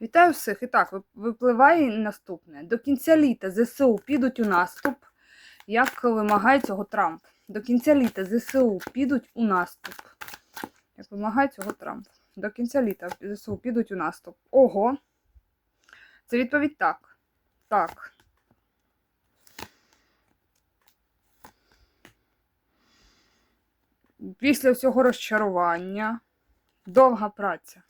Вітаю всіх. І так, випливає наступне. До кінця літа ЗСУ підуть у наступ, як вимагає цього Трамп. До кінця літа ЗСУ підуть у наступ. Як вимагає цього Трамп. До кінця літа ЗСУ підуть у наступ. Ого. Це відповідь так. Так. Після всього розчарування. Довга праця.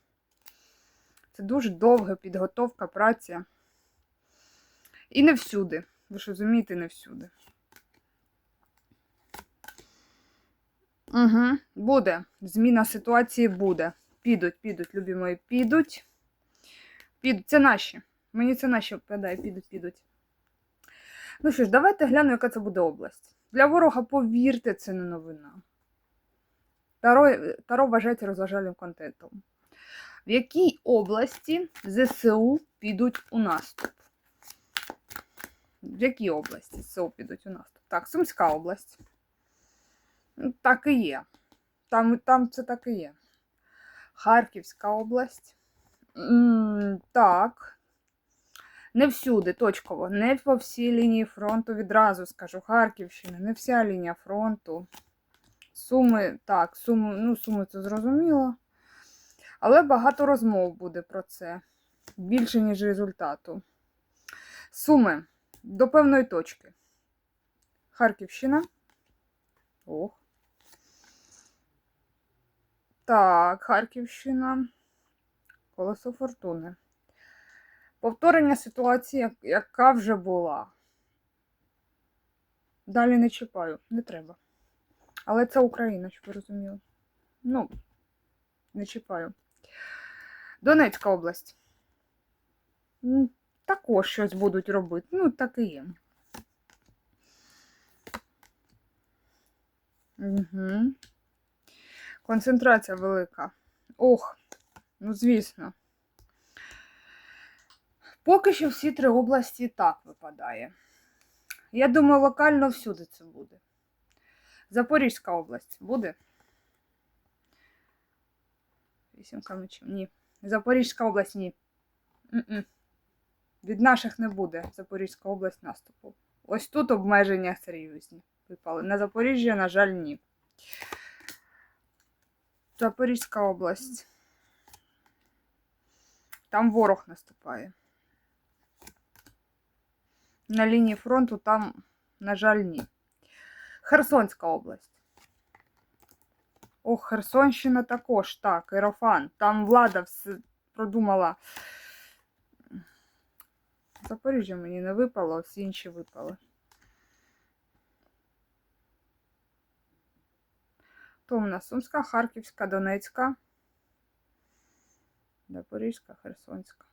Це дуже довга підготовка, праця. І не всюди. Ви ж розумієте, не всюди. Угу, буде. Зміна ситуації буде. Підуть, підуть, любі мої, підуть. Підуть. Це наші. Мені це наші впадає, підуть, підуть. Ну що ж, давайте глянемо, яка це буде область. Для ворога, повірте, це не новина. Таро, Таро вважається розважальним контентом. В якій області ЗСУ підуть у наступ? В якій області ЗСУ підуть у наступ? Так, Сумська область. Так і є. Там, там це так і є. Харківська область. М, Так. Не всюди, точково. Не по всій лінії фронту відразу скажу. Харківщина, не вся лінія фронту. Суми, так, суми, ну, суми це зрозуміло. Але багато розмов буде про це. Більше, ніж результату. Суми до певної точки. Харківщина. Ох. Так, Харківщина. Колесо фортуни. Повторення ситуації, яка вже була. Далі не чіпаю, не треба. Але це Україна, щоб ви розуміли. Ну, не чіпаю. Донецька область. Також щось будуть робити. Ну, так і є. Угу. Концентрація велика. Ох, ну звісно. Поки що всі три області так випадає. Я думаю, локально всюди це буде. Запорізька область буде? Вісімка мечів. Ні. Запорізька область ні. М-м. Від наших не буде Запорізька область наступу. Ось тут обмеження серйозні випали. На Запоріжжя, на жаль, ні. Запорізька область. Там ворог наступає. На лінії фронту там, на жаль, ні. Херсонська область. Ох, Херсонщина також, так, Ерофан. Там влада все продумала. Запоріжжя мені не випало, всі інші випали. То у нас Сумська, Харківська, Донецька, Запорізька, Херсонська.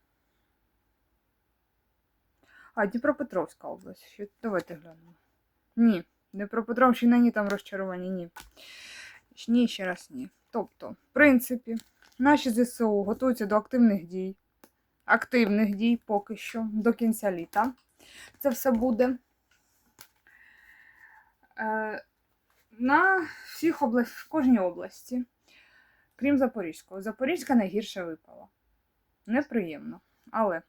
А, Дніпропетровська область. Давайте глянемо. Ні, Дніпропетровщина, ні, там розчарування, ні. Ні, ще раз ні. Тобто, в принципі, наші ЗСУ готуються до активних дій. Активних дій поки що, до кінця літа. Це все буде. Е, на всіх область, в кожній області, крім Запорізького. Запорізька найгірше випала. Неприємно. Але